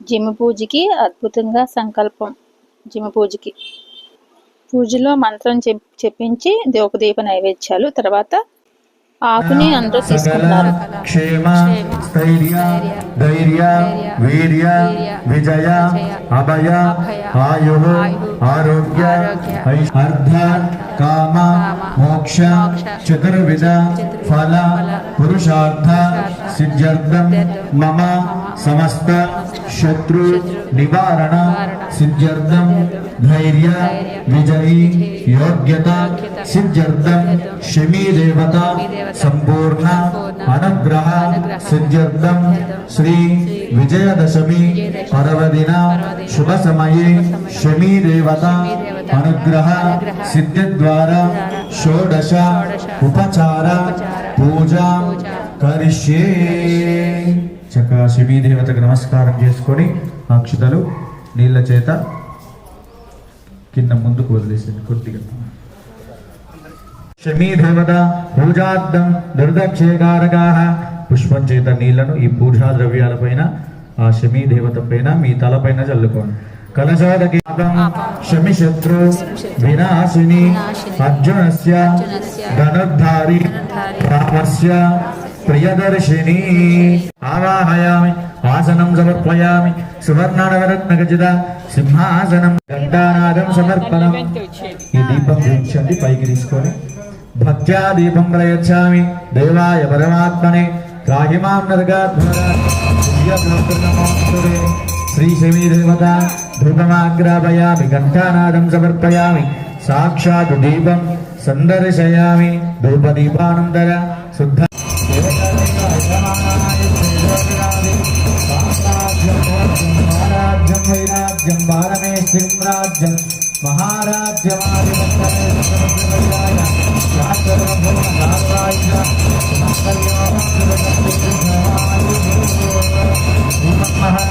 Gym పూజకి అద్భుతంగా సంకల్పం. జిమ్ పూజకి పూజలో మంత్రం చెప్ చెప్పించి దీప నైవేద్యాలు తర్వాత ఆకుని అందరూ సకల తీసుకుంటున్నారు క్షేమ స్థైర్య ధైర్య వీర్య విజయ అభయ ఆయు ఆరోగ్య. అర్ధ కామ మోక్ష చతుర్విధ ఫల పురుషార్థ సిద్ధ్యర్థం మమ సమస్త శత్రు నివారణ సిద్ధ్యర్థం ధైర్య విజయీ యోగ్యత సిద్ధ్యర్థం శమీ దేవత సంపూర్ణ అనుగ్రహ సిద్ధ్యర్థం శ్రీ విజయదశమి పర్వదిన శుభ సమయే శమీ దేవత అనుగ్రహ సిద్ధి ద్వారా షోడశ ఉపచార పూజ కరిష్యే. చక్కగా దేవతకు నమస్కారం చేసుకొని అక్షతలు నీళ్ళ చేత కింద ముందుకు వదిలేసింది కొద్దిగా. శమీ దేవత పూజార్థం దుర్దక్షేకారకా పుష్పం చేత నీళ్ళను ఈ పూజా ద్రవ్యాల పైన ఆ శమీ దేవత పైన మీ తల పైన చల్లుకోండి. కలశాదకి శమి శత్రు వినాశిని. అర్జునస్య ధనుర్ధారి రామస్య ప్రియదర్శిని ఆవాహయామి ఆసనం సమర్పయామి సువర్ణనవరత్నగజిత సింహాసనం ఘంటానాదం సమర్పణం ఈ దీపం చూపించండి పైకి తీసుకొని భక్త్యా దీపం ప్రయచ్చామి దేవాయ పరమాత్మనే రాహిమాం నరగాత్మనే శ్రీ శమీ దేవత ధూపమాగ్రాపయామి ఘంటానాదం సమర్పయామి సాక్షాత్ దీపం సందర్శయామి ధూపదీపానంతర శుద్ధ రాజ్యం వైరాజ్యం బాలమేశ్వరం రాజ్యం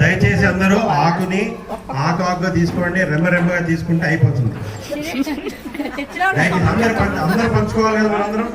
దయచేసి అందరూ ఆకుని ఆకు ఆకుగా తీసుకోండి రెమ్మ రెమ్మగా తీసుకుంటే అయిపోతుంది. దయచేసి అందరు అందరూ పంచుకోవాలి కదా మనందరం?